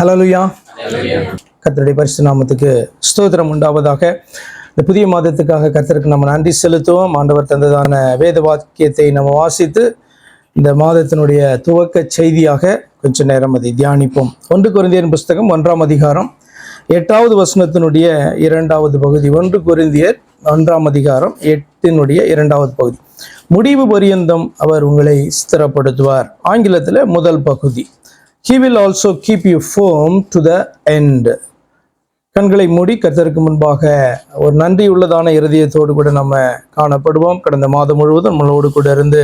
ஹலலுயா கர்த்தருடைய பரிசு நாமத்துக்கு ஸ்தோத்திரம் உண்டாவதாக. இந்த புதிய மாதத்துக்காக கர்த்தருக்கு நம்ம நன்றி செலுத்துவோம். ஆண்டவர் தந்ததான வேத வாக்கியத்தை நம்ம வாசித்து இந்த மாதத்தினுடைய துவக்க செய்தியாக கொஞ்ச நேரம் அதை தியானிப்போம். ஒன்று குருந்தியர் புஸ்தகம் ஒன்றாம் அதிகாரம் எட்டாவது வசனத்தினுடைய இரண்டாவது பகுதி. ஒன்று குருந்தியர் ஒன்றாம் அதிகாரம் எட்டினுடைய இரண்டாவது பகுதி. முடிவு பரியந்தம் அவர் உங்களை ஸ்திரப்படுத்துவார். ஆங்கிலத்தில் முதல் பகுதி. He will also keep you firm to the end கண்களை மூடி கத்தருக்கு முன்பாக ஒரு நன்றி உள்ளதான இருதயத்தோடு கூட நம்ம காணப்படுவோம். கடந்த மாதம் முழுவதும் நம்மளோடு கூட இருந்து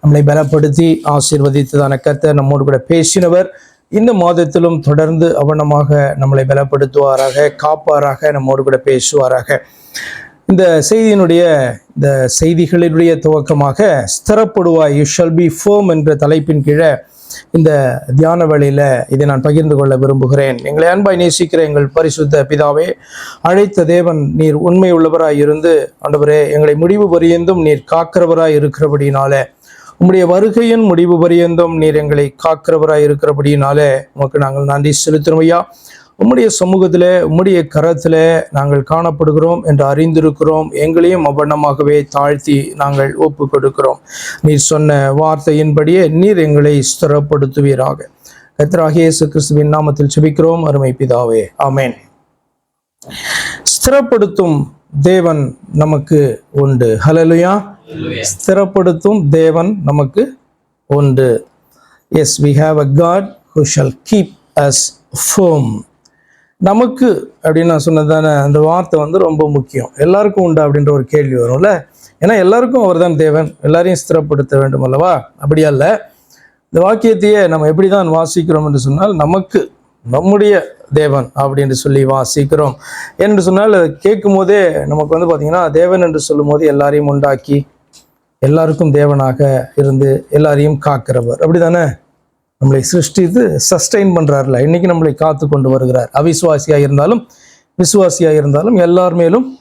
நம்மளை பலப்படுத்தி ஆசீர்வதித்ததான கத்தர் நம்மோடு கூட பேசினவர். இந்த மாதத்திலும் தொடர்ந்து அவனமாக நம்மளை பலப்படுத்துவாராக காப்பாராக நம்மோடு கூட பேசுவாராக. இந்த செய்தியினுடைய இந்த செய்திகளினுடைய துவக்கமாக ஸ்திரப்படுவாய் யூ ஷல் பி ஃபோம் என்ற தலைப்பின் கீழே இந்த தியான வழியில் இதை நான் பகிர்ந்து கொள்ள விரும்புகிறேன். எங்களை அன்பாய் நேசிக்கிற எங்கள் பரிசுத்த பிதாவே அழைத்த தேவன் நீர் உண்மை உள்ளவராய் இருந்து ஆண்டவரே எங்களை முடிவு பொரியந்தும் நீர் காக்கிறவராய் இருக்கிறபடினால உம்முடைய வருகையின் முடிவு பரியந்தும் நீர் எங்களை காக்கிறவராய் இருக்கிறபடினாலே உமக்கு நாங்கள் நன்றி செலுத்துறோம் ஐயா. உம்முடைய சமூகத்திலே உம்முடைய கரத்திலே நாங்கள் காணப்படுகிறோம் என்று அறிந்திருக்கிறோம். எங்களையும் அவ்வண்ணமாகவே தாழ்த்தி நாங்கள் ஒப்பு கொடுக்கிறோம். நீர் சொன்ன வார்த்தையின்படியே நீர் எங்களை ஸ்திரப்படுத்துவீராக. கர்த்தராகிய இயேசு கிறிஸ்துவின் நாமத்தில் செபிக்கிறோம் அருமை பிதாவே. ஆமென். ஸ்திரப்படுத்தும் தேவன் நமக்கு உண்டு. ஹலலுயா ஸ்திரப்படுத்தும் தேவன் நமக்கு உண்டு. Yes we have a God who shall keep us firm நமக்கு அப்படின்னு நான் சொன்னதான அந்த வார்த்தை வந்து ரொம்ப முக்கியம். எல்லாருக்கும் உண்டா அப்படின்ற ஒரு கேள்வி வரும்ல? ஏன்னா எல்லாருக்கும் அவர் தான் தேவன். எல்லாரையும் ஸ்திரப்படுத்த வேண்டும் அல்லவா? அப்படியா இல்லை இந்த வாக்கியத்தையே நம்ம எப்படி தான் வாசிக்கிறோம் என்று சொன்னால் நமக்கு நம்முடைய தேவன் அப்படின்னு சொல்லி வாசிக்கிறோம். என்று சொன்னால் அதை கேட்கும் போதே நமக்கு வந்து பார்த்திங்கன்னா தேவன் என்று சொல்லும் போது எல்லாரையும் உண்டாக்கி எல்லாருக்கும் தேவனாக இருந்து எல்லாரையும் காக்கிறவர். அப்படி தானே நம்மளை சிருஷ்டித்து சஸ்டைன் பண்ணுறாருல இன்னைக்கு நம்மளை காத்து கொண்டு வருகிறார். அவிசுவாசியாக இருந்தாலும் விசுவாசியாக இருந்தாலும் எல்லார் மேலும்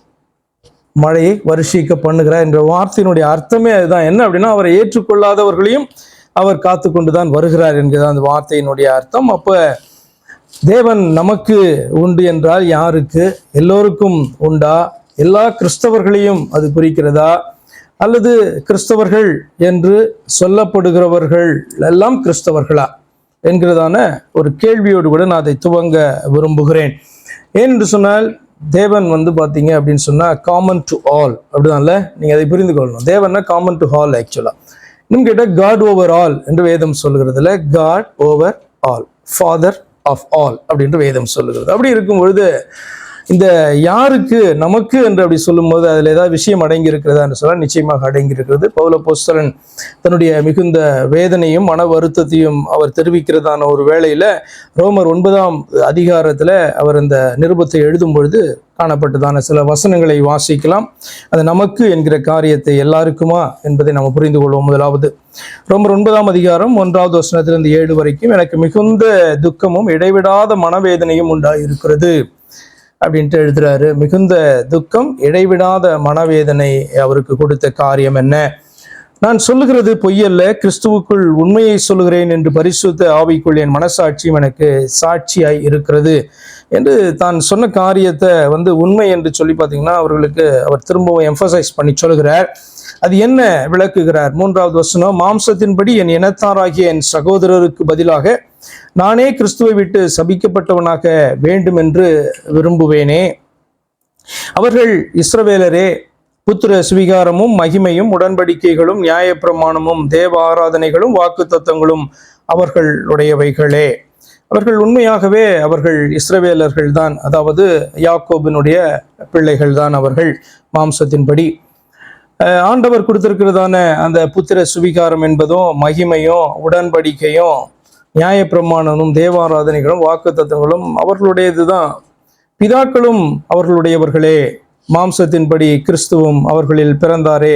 மழையை வருஷிக்க பண்ணுகிறார் என்ற வார்த்தையினுடைய அர்த்தமே அதுதான். என்ன அப்படின்னா அவரை ஏற்றுக்கொள்ளாதவர்களையும் அவர் காத்து கொண்டுதான் வருகிறார் என்கிறது அந்த வார்த்தையினுடைய அர்த்தம். அப்போ தேவன் நமக்கு உண்டு என்றால் யாருக்கு? எல்லோருக்கும் உண்டா? எல்லா கிறிஸ்தவர்களையும் அது குறிக்கிறதா? அல்லது கிறிஸ்தவர்கள் என்று சொல்லப்படுகிறவர்கள் எல்லாம் கிறிஸ்தவர்களா என்கிறதான ஒரு கேள்வியோடு கூட நான் அதை துவங்க விரும்புகிறேன். ஏன் என்று சொன்னால் தேவன் வந்து பார்த்தீங்க அப்படின்னு சொன்னால் காமன் டு ஆல் அப்படிதான்ல? நீங்கள் அதை புரிந்து கொள்ளணும். தேவன்னா காமன் டு ஆல் ஆக்சுவலாக இன்னும் கேட்டால் காட் ஓவர் ஆல் என்று வேதம் சொல்கிறதுல God over all father of all அப்படின்ற வேதம் சொல்லுகிறது. அப்படி இருக்கும் பொழுது இந்த யாருக்கு நமக்கு என்று அப்படி சொல்லும்போது அதில் ஏதாவது விஷயம் அடங்கி இருக்கிறதா என்று சொன்னால் நிச்சயமாக அடங்கி இருக்கிறது பௌல போஸ்தரன் தன்னுடைய மிகுந்த வேதனையும் மன வருத்தத்தையும் அவர் தெரிவிக்கிறதான ஒரு வேளையில் ரோமர் ஒன்பதாம் அதிகாரத்தில் அவர் இந்த நிருபத்தை எழுதும் பொழுது காணப்பட்டதான சில வசனங்களை வாசிக்கலாம். அது நமக்கு என்கிற காரியத்தை எல்லாருக்குமா என்பதை நாம் புரிந்து கொள்வோம் முதலாவது. ரோமர் ஒன்பதாம் அதிகாரம் ஒன்றாவது வசனத்திலிருந்து ஏழு வரைக்கும் எனக்கு மிகுந்த துக்கமும் இடைவிடாத மனவேதனையும் உண்டாயிருக்கிறது. அப்படின்ட்டு எழுதுறாரு. மிகுந்த துக்கம் இடைவிடாத மனவேதனை அவருக்கு கொடுத்த காரியம் என்ன? நான் சொல்லுகிறது பொய்யல்ல கிறிஸ்துவுக்குள் உண்மையை சொல்லுகிறேன் என்று பரிசுத்த ஆவிக்குள் என் மனசாட்சியும் எனக்கு சாட்சியாய் இருக்கிறது என்று தான் சொன்ன காரியத்தை வந்து உண்மை என்று சொல்லி பார்த்தீங்கன்னா அவர்களுக்கு அவர் திரும்பவும் எம்பசைஸ் பண்ணி சொல்கிறார் அது என்ன விளக்குகிறார்? மூன்றாவது வசனம் மாம்சத்தின்படி என் இனத்தாராகிய என் சகோதரருக்கு பதிலாக நானே கிறிஸ்துவை விட்டு சபிக்கப்பட்டவனாக வேண்டும் என்று விரும்புவேனே. அவர்கள் இஸ்ரவேலரே புத்திர சுவீகாரமும் மகிமையும் உடன்படிக்கைகளும் நியாயப்பிரமாணமும் தேவ ஆராதனைகளும் வாக்கு தத்தங்களும் அவர்களுடையவைகளே. அவர்கள் உண்மையாகவே அவர்கள் இஸ்ரவேலர்கள் தான். அதாவது யாக்கோபினுடைய பிள்ளைகள் தான் அவர்கள் மாம்சத்தின்படி. ஆண்டவர் கொடுத்திருக்கிறதான அந்த புத்திர சுவிகாரம் என்பதும் மகிமையும் உடன்படிக்கையும் நியாயப்பிரமாணனும் தேவாராதனைகளும் வாக்கு தத்துவங்களும் அவர்களுடையது தான் பிதாக்களும் அவர்களுடையவர்களே மாம்சத்தின்படி கிறிஸ்துவும் அவர்களில் பிறந்தாரே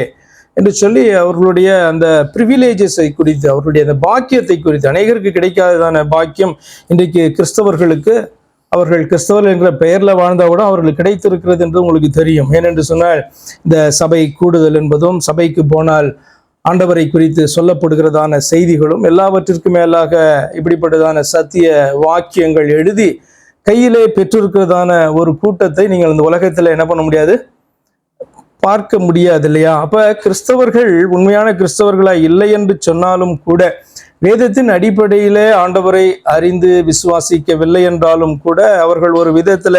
என்று சொல்லி அவர்களுடைய அந்த ப்ரிவிலேஜஸை குறித்து அவர்களுடைய அந்த பாக்கியத்தை குறித்து அநேகருக்கு கிடைக்காததான பாக்கியம் இன்றைக்கு கிறிஸ்தவர்களுக்கு அவர்கள் கிறிஸ்தவர்கள் என்கிற பெயரில் வாழ்ந்தால் கூட அவர்களுக்கு கிடைத்திருக்கிறது என்று உங்களுக்கு தெரியும். ஏனென்று சொன்னால் இந்த சபை கூடுதல் என்பதும் சபைக்கு போனால் ஆண்டவரை குறித்து சொல்லப்படுகிறதான செய்திகளும் எல்லாவற்றிற்கும் மேலாக இப்படிப்பட்டதான சத்திய வாக்கியங்கள் எழுதி கையிலே பெற்றிருக்கிறதான ஒரு கூட்டத்தை நீங்கள் இந்த உலகத்தில் என்ன பண்ண முடியாது? பார்க்க முடியாது இல்லையா? அப்ப கிறிஸ்தவர்கள் உண்மையான கிறிஸ்தவர்களா இல்லை என்று சொன்னாலும் கூட வேதத்தின் அடிப்படையிலே ஆண்டவரை அறிந்து விசுவாசிக்கவில்லை என்றாலும் கூட அவர்கள் ஒரு விதத்துல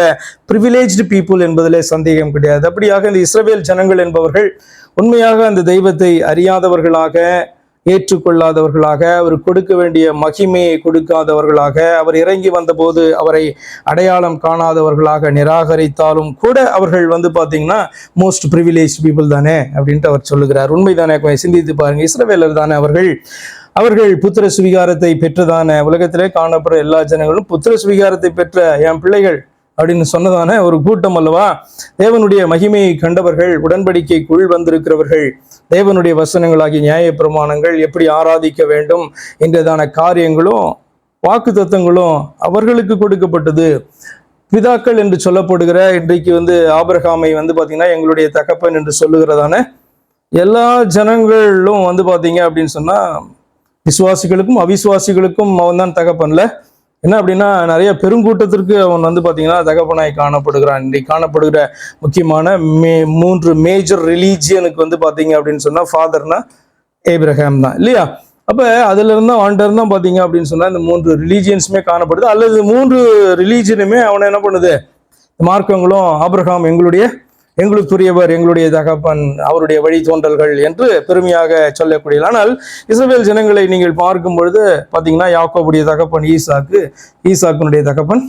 ப்ரிவிலேஜ்டு பீப்புள் என்பதிலே சந்தேகம் கிடையாது. அப்படியாக இந்த இஸ்ரவேல் ஜனங்கள் என்பவர்கள் உண்மையாக அந்த தெய்வத்தை அறியாதவர்களாக ஏற்றுக்கொள்ளாதவர்களாக அவர் கொடுக்க வேண்டிய மகிமையை கொடுக்காதவர்களாக அவர் இறங்கி வந்தபோது அவரை அடையாளம் காணாதவர்களாக நிராகரித்தாலும் கூட அவர்கள் வந்து பார்த்தீங்கன்னா மோஸ்ட் ப்ரிவிலேஜ் பீப்புள் தானே? அப்படின்ட்டு அவர் சொல்லுகிறார். உண்மைதானே கொஞ்சம் சிந்தித்து பாருங்க. இஸ்ரவேலர் தானே அவர்கள். அவர்கள் புத்திர சுவீகாரத்தை பெற்றதான உலகத்திலே காணப்படுற எல்லா ஜனங்களும் புத்திர சுவீகாரத்தை பெற்ற என் பிள்ளைகள். அப்படின்னு சொன்னதான ஒரு கூட்டம் அல்லவா? தேவனுடைய மகிமையை கண்டவர்கள் உடன்படிக்கைக்குள் வந்திருக்கிறவர்கள் தேவனுடைய வசனங்களாகிய நியாய பிரமாணங்கள் எப்படி ஆராதிக்க வேண்டும் என்றதான காரியங்களும் வாக்கு தத்துவங்களும் அவர்களுக்கு கொடுக்கப்பட்டது. பிதாக்கள் என்று சொல்லப்படுகிற இன்றைக்கு வந்து ஆபிரகாமை வந்து பார்த்தீங்கன்னா எங்களுடைய தகப்பன் என்று சொல்லுகிறதான எல்லா ஜனங்களும் வந்து பார்த்தீங்க அப்படின்னு சொன்னால் விசுவாசிகளுக்கும் அவிசுவாசிகளுக்கும் அவன் தான் தகப்பன்ல. என்ன அப்படின்னா நிறைய பெருங்கூட்டத்திற்கு அவன் வந்து பார்த்தீங்கன்னா தகப்பனாய் காணப்படுகிறான். இன்றைக்கு காணப்படுகிற முக்கியமான மே மூன்று மேஜர் ரிலீஜியனுக்கு வந்து பார்த்தீங்க அப்படின்னு சொன்னால் ஃபாதர்னா ஏப்ரஹாம் தான். இல்லையா? அப்போ அதுல இருந்தா ஆண்டர் தான் பார்த்தீங்க அப்படின்னு சொன்னால் இந்த மூன்று ரிலீஜியன்ஸுமே காணப்படுது. அல்லது மூன்று ரிலீஜியனுமே அவனை என்ன பண்ணுது? மார்க்கங்களும் ஆப்ரஹாம் எங்களுடைய எங்களுக்குரியவர் எங்களுடைய தகப்பன் அவருடைய வழி தோன்றல்கள் என்று பெருமையாக சொல்லக்கூடிய ஆனால் இஸ்ரேல் ஜனங்களை நீங்கள் பார்க்கும் பொழுது பார்த்தீங்கன்னா யாக்கோபுடைய தகப்பன் ஈசாக்கு ஈசாக்கினுடைய தகப்பன்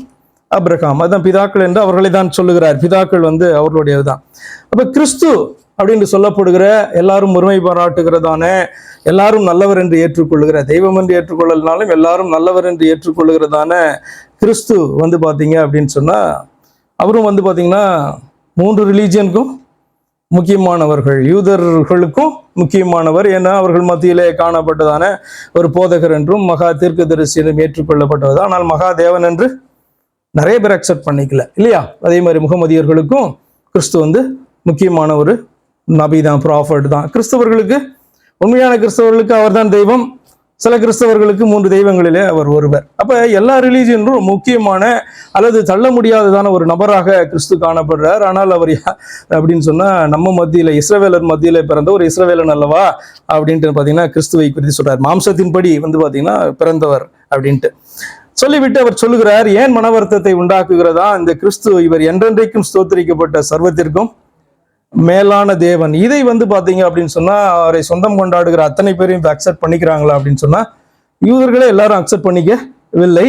அப்ரஹாம். அதுதான் பிதாக்கள் என்று அவர்களை தான் சொல்லுகிறார். பிதாக்கள் வந்து அவர்களுடையதுதான். அப்போ கிறிஸ்து அப்படின்னு சொல்லப்படுகிற எல்லாரும் ஒருமை பாராட்டுகிறதான எல்லாரும் நல்லவர் என்று ஏற்றுக்கொள்ளுகிற தெய்வம் என்று ஏற்றுக்கொள்ளலனாலும் எல்லாரும் நல்லவர் என்று ஏற்றுக்கொள்ளுகிறதான கிறிஸ்து வந்து பார்த்தீங்க அப்படின்னு சொன்னால் அவரும் வந்து பார்த்தீங்கன்னா மூன்று ரிலீஜியனுக்கும் முக்கியமானவர்கள். யூதர்களுக்கும் முக்கியமானவர். ஏன்னா அவர்கள் மத்தியிலே காணப்பட்டதான ஒரு போதகர் என்றும் மகா தீர்க்க என்றும் ஏற்றுக்கொள்ளப்பட்டது ஆனால் மகா தேவன் என்று நிறைய பேர் அக்செப்ட் பண்ணிக்கல. இல்லையா? அதே மாதிரி முகமதியர்களுக்கும் கிறிஸ்து வந்து முக்கியமான ஒரு நபி தான் ப்ராஃபர்ட் தான். கிறிஸ்தவர்களுக்கு உண்மையான கிறிஸ்தவர்களுக்கு அவர்தான் தெய்வம். சில கிறிஸ்தவர்களுக்கு மூன்று தெய்வங்களிலே அவர் ஒருவர். அப்ப எல்லா ரிலீஜியனும் முக்கியமான அல்லது தள்ள முடியாததான ஒரு நபராக கிறிஸ்து காணப்படுறார். ஆனால் அவர் அப்படின்னு சொன்னா நம்ம மத்தியில இஸ்ரவேலர் மத்தியில பிறந்த ஒரு இஸ்ரவேலன் அல்லவா? அப்படின்ட்டு பாத்தீங்கன்னா கிறிஸ்துவை குறித்து சொல்கிறார் மாம்சத்தின்படி வந்து பாத்தீங்கன்னா பிறந்தவர் அப்படின்ட்டு. சொல்லிவிட்டு அவர் சொல்லுகிறார் ஏன் மனவருத்தத்தை உண்டாக்குகிறதா? இந்த கிறிஸ்து இவர் என்றென்றைக்கும் ஸ்தோத்திரிக்கப்பட்ட சர்வத்திற்கும் மேலான தேவன். இதை வந்து பார்த்தீங்க அப்படின்னு சொன்னால் அவரை சொந்தம் கொண்டாடுகிற அத்தனை பேரையும் இப்போ அக்செப்ட் பண்ணிக்கிறாங்களா அப்படின்னு சொன்னால் யூதர்களே எல்லாரும் அக்செப்ட் பண்ணிக்கவில்லை.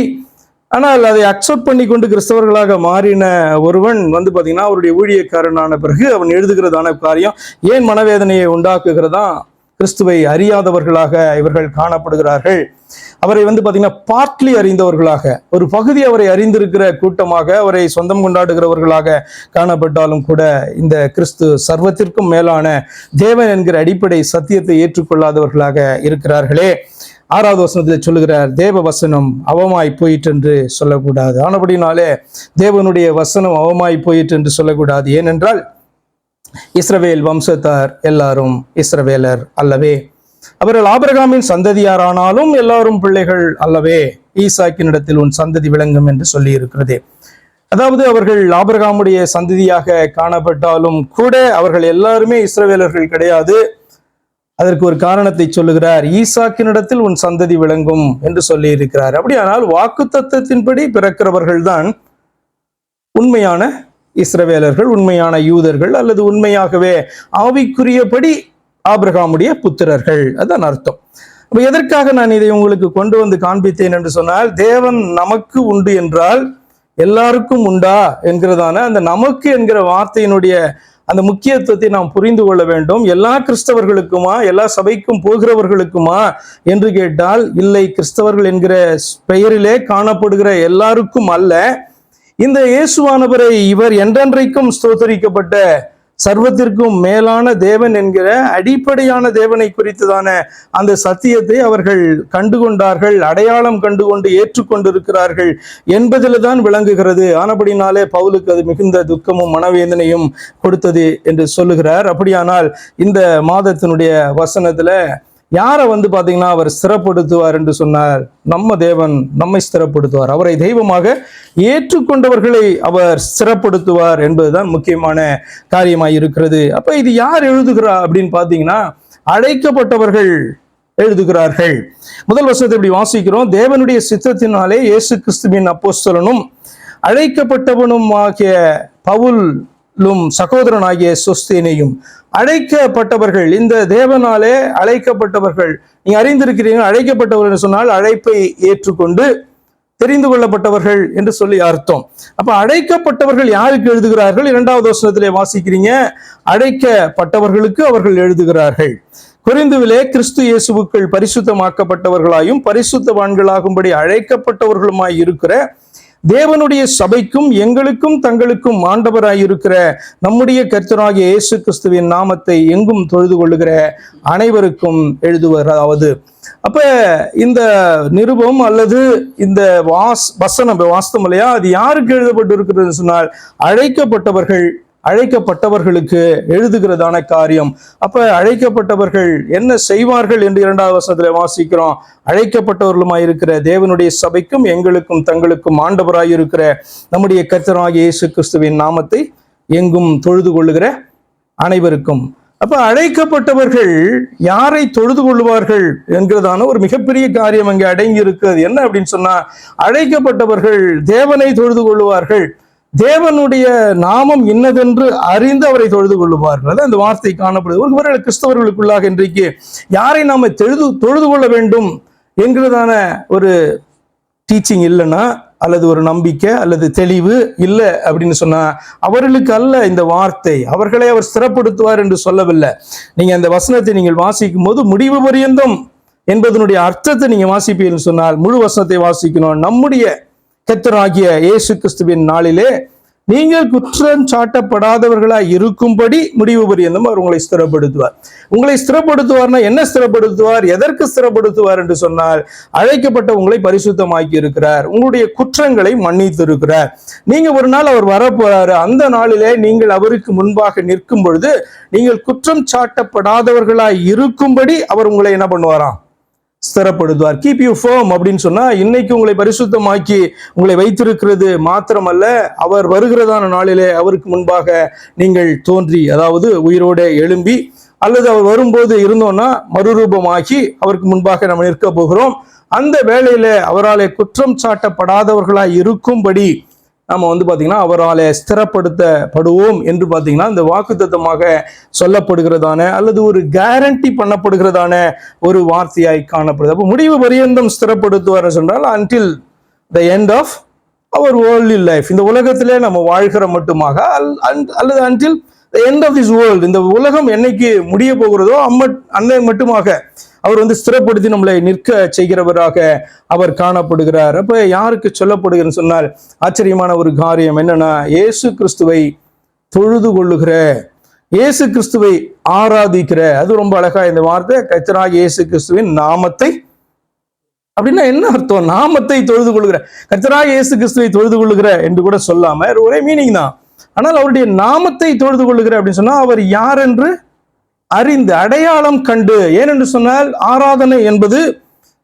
ஆனால் அதை அக்செப்ட் பண்ணி கொண்டு கிறிஸ்தவர்களாக மாறின ஒருவன் வந்து பார்த்தீங்கன்னா அவருடைய ஊழியக்காரனான பிறகு அவன் எழுதுகிறதான காரியம் ஏன் மனவேதனையை உண்டாக்குகிறதா? கிறிஸ்துவை அறியாதவர்களாக இவர்கள் காணப்படுகிறார்கள். அவரை வந்து பார்த்தீங்கன்னா பார்ட்லி அறிந்தவர்களாக ஒரு பகுதி அவரை அறிந்திருக்கிற கூட்டமாக அவரை சொந்தம் கொண்டாடுகிறவர்களாக காணப்பட்டாலும் கூட இந்த கிறிஸ்து சர்வத்திற்கும் மேலான தேவன் என்கிற அடிப்படை சத்தியத்தை ஏற்றுக்கொள்ளாதவர்களாக இருக்கிறார்களே. ஆறாவது வசனத்தில் சொல்லுகிறார் தேவ வசனம் அவமாய் போயிற்று என்று சொல்லக்கூடாது. ஆனபடினாலே தேவனுடைய வசனம் அவமாய் போயிற்று என்று சொல்லக்கூடாது. ஏனென்றால் இஸ்ரவேல் வம்சத்தார் எல்லாரும் இஸ்ரவேலர் அல்லவே. அவர்கள் ஆபிரகாமின் சந்ததியாரானாலும் எல்லாரும் பிள்ளைகள் அல்லவே. ஈசாக்கினிடத்தில் உன் சந்ததி விளங்கும் என்று சொல்லி இருக்கிறது அதாவது அவர்கள் ஆபிரகாமுடைய சந்ததியாக காணப்பட்டாலும் கூட அவர்கள் எல்லாருமே இஸ்ரவேலர்கள் கிடையாது. அதற்கு ஒரு காரணத்தை சொல்லுகிறார். ஈசாக்கினிடத்தில் உன் சந்ததி விளங்கும் என்று சொல்லி இருக்கிறார் அப்படியானால் வாக்கு தத்துவத்தின்படி பிறக்கிறவர்கள் தான் உண்மையான இஸ்ரவேலர்கள் உண்மையான யூதர்கள் அல்லது உண்மையாகவே ஆவிக்குரியபடி ஆபிரகாமுடைய புத்திரர்கள். அதான் அர்த்தம். அப்போ எதற்காக நான் இதை உங்களுக்கு கொண்டு வந்து காண்பித்தேன் என்று சொன்னால் தேவன் நமக்கு உண்டு என்றால் எல்லாருக்கும் உண்டா என்கிறதான அந்த நமக்கு என்கிற வார்த்தையினுடைய அந்த முக்கியத்துவத்தை நாம் புரிந்து கொள்ள வேண்டும். எல்லா கிறிஸ்தவர்களுக்குமா எல்லா சபைக்கும் போகிறவர்களுக்குமா என்று கேட்டால் இல்லை கிறிஸ்தவர்கள் என்கிற பெயரிலே காணப்படுகிற எல்லாருக்கும் அல்ல. இந்த இயேசுவானவரை இவர் என்றென்றைக்கும் ஸ்தோத்தரிக்கப்பட்ட சர்வத்திற்கும் மேலான தேவன் என்கிற அடிப்படையான தேவனை குறித்ததான அந்த சத்தியத்தை அவர்கள் கண்டுகொண்டார்கள் அடையாளம் கண்டுகொண்டு ஏற்றுக்கொண்டிருக்கிறார்கள் என்பதில் தான் விளங்குகிறது. ஆனபடினாலே பவுலுக்கு அது மிகுந்த துக்கமும் மனவேதனையும் கொடுத்தது என்று சொல்லுகிறார். அப்படியானால் இந்த மாதத்தினுடைய வசனத்தில் யாரை வந்து பார்த்தீங்கன்னா அவர் ஸ்திரப்படுத்துவார் என்று சொன்னார்? நம்ம தேவன் நம்மை ஸ்திரப்படுத்துவார் அவரை தெய்வமாக ஏற்றுக்கொண்டவர்களை அவர் ஸ்திரப்படுத்துவார் என்பதுதான் முக்கியமான காரியமாய் இருக்கிறது. அப்போ இது யார் எழுதுகிறா அப்படின்னு பார்த்தீங்கன்னா அழைக்கப்பட்டவர்கள் எழுதுகிறார்கள். முதல் வருஷத்தை இப்படி வாசிக்கிறோம். தேவனுடைய சித்தத்தினாலே இயேசு கிறிஸ்துவின் அப்போஸ்தலனும் அழைக்கப்பட்டவனும் ஆகிய பவுலும் சகோதரனாகிய சொஸ்தேனையும் அழைக்கப்பட்டவர்கள் இந்த தேவனாலே அழைக்கப்பட்டவர்கள் நீங்க அறிந்திருக்கிறீர்கள் அழைக்கப்பட்டவர்கள் சொன்னால் அழைப்பை ஏற்றுக்கொண்டு தெரிந்து கொள்ளப்பட்டவர்கள் என்று சொல்லி அர்த்தம். அப்ப அழைக்கப்பட்டவர்கள் யாருக்கு எழுதுகிறார்கள்? இரண்டாவது வசனத்திலே வாசிக்கிறீங்க. அழைக்கப்பட்டவர்களுக்கு அவர்கள் எழுதுகிறார்கள். குறைந்துவிலே கிறிஸ்து இயேசுவுக்குள் பரிசுத்தமாக்கப்பட்டவர்களாயும் பரிசுத்தவான்களாகும்படி அழைக்கப்பட்டவர்களுமாய் இருக்கிற தேவனுடைய சபைக்கும் எங்களுக்கும் தங்களுக்கும் ஆண்டவராயிருக்கிற நம்முடைய கர்த்தராகிய இயேசு கிறிஸ்துவின் நாமத்தை எங்கும் தொழுது கொள்ளுகிற அனைவருக்கும் எழுதுவதாவது. அப்ப இந்த நிருபம் அல்லது இந்த வாஸ் வசனம் வாஸ்தம் இல்லையா? அது யாருக்கு எழுதப்பட்டு இருக்கிறது சொன்னால் அழைக்கப்பட்டவர்கள் அழைக்கப்பட்டவர்களுக்கு எழுதுகிறதான காரியம். அப்ப அழைக்கப்பட்டவர்கள் என்ன செய்வார்கள் என்று இரண்டாவது வசனத்துல வாசிக்கிறோம். அழைக்கப்பட்டவர்களுமாய் இருக்கிற தேவனுடைய சபைக்கும் எங்களுக்கும் தங்களுக்கும் ஆண்டவராய் இருக்கிற நம்முடைய கர்த்தராகிய இயேசு கிறிஸ்துவின் நாமத்தை எங்கும் தொழுது கொள்ளுகிற அனைவருக்கும். அப்ப அழைக்கப்பட்டவர்கள் யாரை தொழுது கொள்வார்கள் என்கிறதான ஒரு மிகப்பெரிய காரியம் அங்கே அடங்கி இருக்கிறது என்ன அப்படின்னு சொன்னா அழைக்கப்பட்டவர்கள் தேவனை தொழுது கொள்வார்கள் தேவனுடைய நாமம் இன்னதென்று அறிந்து அவரை தொழுது கொள்ளுவார்கள். அந்த வார்த்தை காணப்படுது. ஒருவேளை கிறிஸ்தவர்களுக்குள்ளாக இன்றைக்கு யாரை நாம தொழுது தொழுது கொள்ள வேண்டும் என்கிறதான ஒரு டீச்சிங் இல்லைன்னா அல்லது ஒரு நம்பிக்கை அல்லது தெளிவு இல்லை அப்படின்னு சொன்னா அவர்களுக்கு அல்ல இந்த வார்த்தை. அவர்களை அவர் ஸ்திரப்படுத்துவார் என்று சொல்லவில்லை. நீங்க அந்த வசனத்தை நீங்கள் வாசிக்கும் போது முடிவு பரியந்தம் என்பதனுடைய அர்த்தத்தை நீங்க வாசிப்பீர்கள் சொன்னால் முழு வசனத்தை வாசிக்கணும். நம்முடைய கத்தராகிய இயேசு கிறிஸ்துவின் நாளிலே நீங்கள் குற்றம் சாட்டப்படாதவர்களாய் இருக்கும்படி முடிவு பரியந்தம் அவர் உங்களை ஸ்திரப்படுத்துவார். உங்களை ஸ்திரப்படுத்துவார்னா என்ன ஸ்திரப்படுத்துவார்? எதற்கு ஸ்திரப்படுத்துவார் என்று சொன்னால் அழைக்கப்பட்ட உங்களை பரிசுத்தமாக்கி இருக்கிறார் உங்களுடைய குற்றங்களை மன்னித்து இருக்கிறார் நீங்க ஒரு நாள் அவர் வரப்போறாரு. அந்த நாளிலே நீங்கள் அவருக்கு முன்பாக நிற்கும் பொழுது நீங்கள் குற்றம் சாட்டப்படாதவர்களாய் இருக்கும்படி அவர் உங்களை என்ன பண்ணுவாராம்? ஸ்திரப்படுத்துவார் கீப் யூ ஃபேம் அப்படின்னு சொன்னா இன்னைக்கு உங்களை பரிசுத்தமாக்கி உங்களை வைத்திருக்கிறது மாத்திரமல்ல அவர் வருகிறதான நாளிலே அவருக்கு முன்பாக நீங்கள் தோன்றி அதாவது உயிரோட எழும்பி அல்லது அவர் வரும்போது இருந்தோம்னா மறுரூபமாகி அவருக்கு முன்பாக நம்ம நிற்க போகிறோம். அந்த வேளையில அவராலே குற்றம் சாட்டப்படாதவர்களாய் இருக்கும்படி நம்ம வந்து பார்த்திங்கன்னா அவரால் ஸ்திரப்படுத்தப்படுவோம் என்று பார்த்திங்கன்னா இந்த வாக்குத்தத்தமாக சொல்லப்படுகிறதான அல்லது ஒரு கேரண்டி பண்ணப்படுகிறதான ஒரு வார்த்தையாய் காணப்படுது. அப்போ முடிவு பரியந்தம் ஸ்திரப்படுத்துவார் சொன்னால் until the end of our world life இந்த உலகத்திலே நம்ம வாழ்கிற மட்டுமாக அல்- அன்- அல்லது until the end of this world இந்த உலகம் என்னைக்கு முடிய போகிறதோ அம்ம அன்னை மட்டுமாக அவர் வந்து ஸ்திரப்படுத்தி நம்மளை நிற்க செய்கிறவராக அவர் காணப்படுகிறார். அப்ப யாருக்கு சொல்லப்படுகிறன்னு சொன்னால் ஆச்சரியமான ஒரு காரியம் என்னன்னா இயேசு கிறிஸ்துவை தொழுது கொள்ளுகிற இயேசு கிறிஸ்துவை ஆராதிக்கிற. அது ரொம்ப அழகா இந்த வார்த்தை கச்சராக இயேசு கிறிஸ்துவின் நாமத்தை. அப்படின்னா என்ன அர்த்தம்? நாமத்தை தொழுது கொள்கிற கர்த்தராக இயேசு கிறிஸ்துவை தொழுது கொள்ளுகிற என்று கூட சொல்லாம ஒரே மீனிங் தான். ஆனால் அவருடைய நாமத்தை தொழுது கொள்ளுகிற அப்படின்னு சொன்னா அவர் யார் என்று அறிந்து அடையாளம் கண்டு ஏனென்று சொன்னால் ஆராதனை என்பது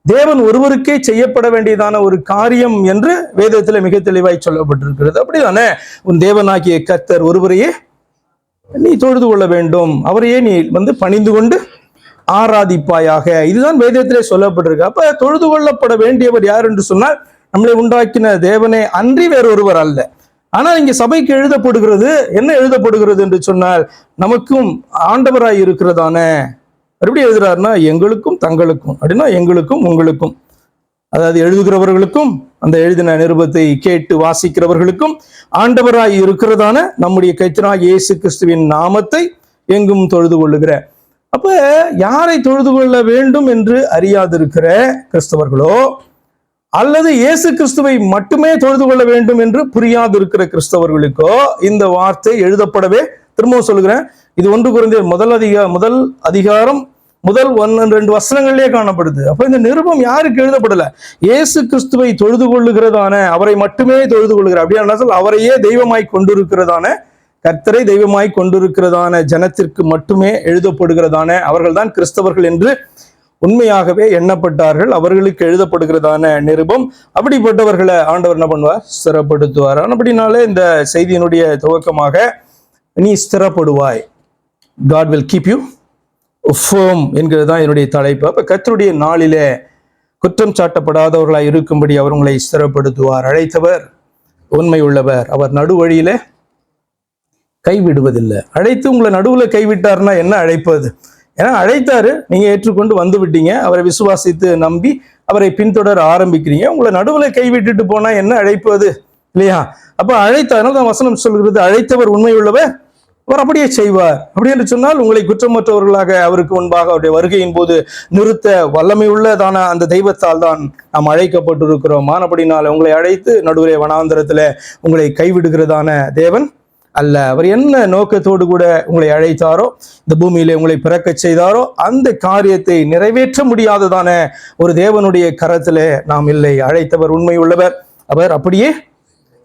தேவன் ஒருவருக்கே செய்யப்பட வேண்டியதான ஒரு காரியம் என்று வேதத்தில் மிக தெளிவாய் சொல்லப்பட்டிருக்கிறது. அப்படிதானே? உன் தேவனாகிய கர்த்தர் ஒருவரையே நீ தொழுது கொள்ள வேண்டும். அவரையே நீ வந்து பணிந்து கொண்டு ஆராதிப்பாயாக. இதுதான் வேதத்திலே சொல்லப்பட்டிருக்கு. அப்ப தொழுது கொள்ளப்பட வேண்டியவர் யார் என்று சொன்னால் நம்மளை உண்டாக்கின தேவனே அன்றி வேறொருவர் அல்ல. ஆனால் இங்கே சபைக்கு எழுதப்படுகிறது என்ன எழுதப்படுகிறது என்று சொன்னால் நமக்கும் ஆண்டவராய் இருக்கிறதான? எப்படி எழுதுறாருன்னா எங்களுக்கும் தங்களுக்கும். அப்படின்னா எங்களுக்கும் உங்களுக்கும். அதாவது எழுதுகிறவர்களுக்கும் அந்த எழுதின நிருபத்தை கேட்டு வாசிக்கிறவர்களுக்கும் ஆண்டவராய் இருக்கிறதான நம்முடைய கைத்தனாய் இயேசு கிறிஸ்துவின் நாமத்தை எங்கும் தொழுது கொள்ளுகிற அப்ப யாரை தொழுது கொள்ள வேண்டும் என்று அறியாதிருக்கிற கிறிஸ்தவர்களோ அல்லது இயேசு கிறிஸ்துவை மட்டுமே தொழுது கொள்ள வேண்டும் என்று புரியாது இருக்கிற கிறிஸ்தவர்களுக்கோ இந்த வார்த்தை எழுதப்படவே திரும்பவும் சொல்லுகிறேன் இது ஒன்று குறைந்த முதல் அதிக முதல் அதிகாரம் முதல் ஒன்று ரெண்டு வசனங்களிலே காணப்படுது. அப்ப இந்த நிருபம் யாருக்கு எழுதப்படல? இயேசு கிறிஸ்துவை தொழுது கொள்ளுகிறதான அவரை மட்டுமே தொழுது கொள்ளுகிற அப்படின்னா சொல் அவரையே தெய்வமாய் கொண்டிருக்கிறதான கர்த்தரை தெய்வமாய் கொண்டிருக்கிறதான ஜனத்திற்கு மட்டுமே எழுதப்படுகிறதான அவர்கள்தான் கிறிஸ்தவர்கள் என்று உண்மையாகவே எண்ணப்பட்டார்கள். அவர்களுக்கு எழுதப்படுகிறதான நிருபம். அப்படிப்பட்டவர்களை ஆண்டவர் என்ன பண்ணுவார்? ஸ்திரப்படுத்துவார். அப்படினாலே இந்த செய்தியினுடைய துவக்கமாக நீ ஸ்திரப்படுவாய். God will keep you firm என்கிறது தான் என்னுடைய தலைப்பு. அப்போ கத்தருடைய நாளிலே குற்றம் சாட்டப்படாதவர்களாக இருக்கும்படி அவர் உங்களை ஸ்திரப்படுத்துவார். அழைத்தவர் உண்மை உள்ளவர். அவர் நடுவழியிலே கைவிடுவதில்லை. அழைத்து உங்களை நடுவில் கைவிட்டார்னா என்ன அழைப்பது ஏன்னா அழைத்தாரு நீங்க ஏற்றுக்கொண்டு வந்து விட்டீங்க. அவரை விசுவாசித்து நம்பி அவரை பின்தொடர ஆரம்பிக்கிறீங்க. உங்களை நடுவில் கைவிட்டுட்டு போனா என்ன அழைப்பது இல்லையா? அப்ப அழைத்தார் தான் வசனம் சொல்கிறது அழைத்தவர் உண்மை உள்ளவர் அவர் அப்படியே செய்வார். அப்படி என்று சொன்னால் உங்களை குற்றமற்றவர்களாக அவருக்கு முன்பாக அவருடைய வருகையின் போது நிறுத்த வல்லமை உள்ளதான அந்த தெய்வத்தால் தான் நாம் அழைக்கப்பட்டிருக்கிறோம். ஆனபடினால் உங்களை அழைத்து நடுவிலே வனாந்தரத்தில் உங்களை கைவிடுகிறதான தேவன் அல்ல. அவர் என்ன நோக்கத்தோடு கூட உங்களை அழைத்தாரோ இந்த பூமியிலே உங்களை பிறக்கச் செய்தாரோ அந்த காரியத்தை நிறைவேற்ற முடியாததான ஒரு தேவனுடைய கரத்திலே நாம் இல்லை. அழைத்தவர் உண்மை உள்ளவர் அவர் அப்படியே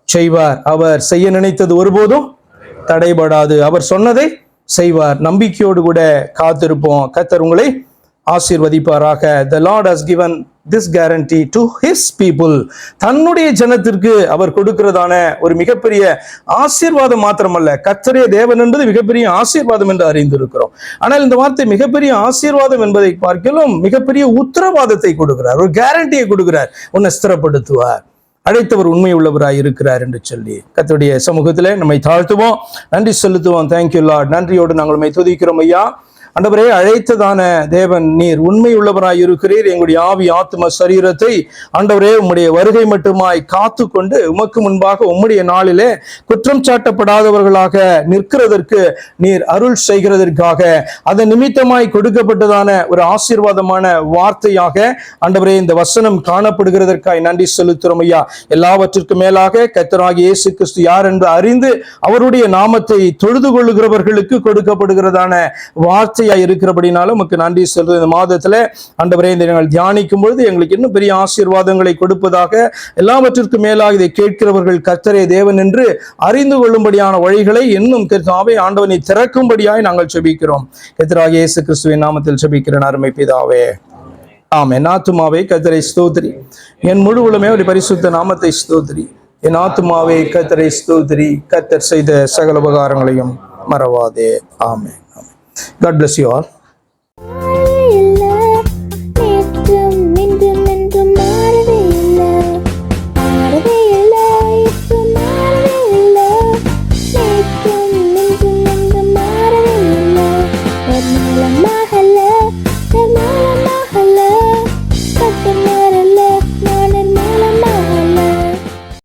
செய்வார். அவர் செய்ய நினைத்தது ஒருபோதும் தடைபடாது. அவர் சொன்னதை செய்வார். நம்பிக்கையோடு கூட காத்திருப்போம். கத்தர் உங்களை ஆசீர்வதிப்பாராக. The Lord has given this guarantee to his people தன்னுடைய ஜனத்திற்கு அவர் கொடுக்கிறதான ஒரு மிகப்பெரிய ஆசீர்வாதம் மாத்திரமல்ல. கத்தரிய தேவன் என்பது மிகப்பெரிய ஆசீர்வாதம் என்று அறிந்திருக்கிறோம். ஆனால் இந்த வார்த்தை மிகப்பெரிய ஆசீர்வாதம் என்பதை பார்க்கலும் மிகப்பெரிய உத்தரவாதத்தை கொடுக்கிறார். ஒரு கேரண்டியை கொடுக்கிறார். உன்னை ஸ்திரப்படுத்துவார். அழைத்தவர் உண்மை உள்ளவராய் இருக்கிறார் என்று சொல்லி. கத்தருடைய சமூகத்திலே நம்மை தாழ்த்துவோம். நன்றி செலுத்துவோம். தேங்க்யூ லார்ட் நன்றியோடு நாங்கள் உண்மை துதிக்கிறோம் ஐயா. அண்டவரே அழைத்ததான தேவன் நீர் உண்மை உள்ளவராய் இருக்கிறீர் எங்களுடைய ஆவி ஆத்ம சரீரத்தை ஆண்டவரே உம்முடைய வருகை மட்டுமாய் காத்து கொண்டு உமக்கு முன்பாக உம்முடைய நாளிலே குற்றம் சாட்டப்படாதவர்களாக நிற்கிறதற்கு நீர் அருள் செய்கிறதற்காக அதன் நிமித்தமாய் கொடுக்கப்பட்டதான ஒரு ஆசீர்வாதமான வார்த்தையாக ஆண்டவரே இந்த வசனம் காணப்படுகிறதற்காய் நன்றி செலுத்துறோம் ஐயா. எல்லாவற்றிற்கும் மேலாக கத்தராகி இயேசு கிறிஸ்து யார் என்று அறிந்து அவருடைய நாமத்தை தொழுது கொள்ளுகிறவர்களுக்கு கொடுக்கப்படுகிறதான வார்த்தை வார்த்தையா இருக்கிறபடினாலும் உமக்கு நன்றி சொல்றது. இந்த மாதத்துல ஆண்டவரே இந்த நாங்கள் தியானிக்கும் பொழுது எங்களுக்கு இன்னும் பெரிய ஆசீர்வாதங்களை கொடுப்பதாக எல்லாவற்றிற்கும் மேலாக இதை கேட்கிறவர்கள் கர்த்தரே தேவன் என்று அறிந்து கொள்ளும்படியான வழிகளை இன்னும் கர்த்தாவே ஆண்டவனை திறக்கும்படியாய் நாங்கள் செபிக்கிறோம் கர்த்தராகிய இயேசு கிறிஸ்துவின் நாமத்தில் செபிக்கிறேன் அருமை பிதாவே. ஆம் என் ஆத்துமாவே கத்தரை ஸ்தோத்ரி. என் முழு உலமே ஒரு பரிசுத்த நாமத்தை ஸ்தோத்ரி. என் ஆத்துமாவே கத்தரை ஸ்தோத்ரி. கத்தர் செய்த சகல உபகாரங்களையும் மறவாதே. ஆமே God bless you all.